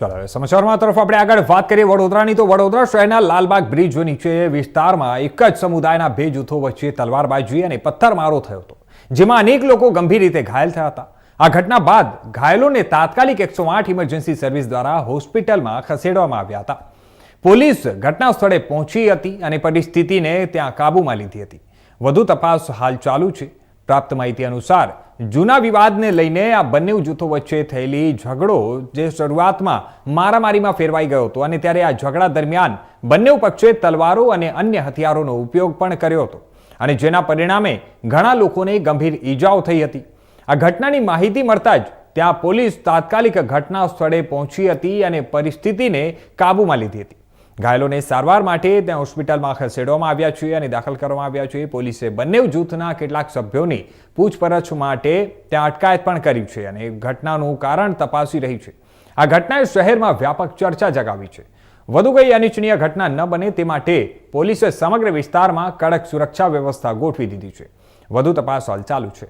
ચાલો, હવે સમાચારમાં તરફ આપણે આગળ વાત કરીએ વડોદરાની. તો વડોદરા શહેરના લાલબાગ બ્રિજ નીચે વિસ્તારમાં એક જ સમુદાયના બે જૂથો વચ્ચે તલવારબાજી અને પથ્થરમારો થયો હતો, જેમાં અનેક લોકો ગંભીર રીતે ઘાયલ થયા હતા. આ ઘટના બાદ ઘાયલોને તાત્કાલિક એકસો આઠ ઇમરજન્સી સર્વિસ દ્વારા હોસ્પિટલમાં ખસેડવામાં આવ્યા હતા. પોલીસ ઘટના સ્થળે પહોંચી હતી અને પરિસ્થિતિને ત્યાં કાબૂમાં લીધી હતી. વધુ તપાસ હાલ ચાલુ છે. પ્રાપ્ત માહિતી અનુસાર, જૂના વિવાદને લઈને આ બંને જૂથો વચ્ચે થયેલી ઝઘડો જે શરૂઆતમાં મારામારીમાં ફેરવાઈ ગયો હતો અને ત્યારે આ ઝઘડા દરમિયાન બંને પક્ષે તલવારો અને અન્ય હથિયારોનો ઉપયોગ પણ કર્યો હતો અને જેના પરિણામે ઘણા લોકોને ગંભીર ઈજાઓ થઈ હતી. આ ઘટનાની માહિતી મળતા જ ત્યાં પોલીસ તાત્કાલિક ઘટના સ્થળે પહોંચી હતી અને પરિસ્થિતિને કાબૂમાં લીધી હતી. ઘાયલોને સારવાર માટે ત્યાં હોસ્પિટલમાં ખસેડવામાં આવ્યા છે અને દાખલ કરવામાં આવ્યા છે પોલીસે બંને જૂથના કેટલાક સભ્યોની પૂછપરછ માટે ત્યાં અટકાયત પણ કરી છે અને ઘટનાનું કારણ તપાસી રહી છે. આ ઘટનાએ શહેરમાં વ્યાપક ચર્ચા જગાવી છે. વધુ કઈ અનિચ્છનીય ઘટના ન બને તે માટે પોલીસે સમગ્ર વિસ્તારમાં કડક સુરક્ષા વ્યવસ્થા ગોઠવી દીધી છે. વધુ તપાસ હાલ ચાલુ છે.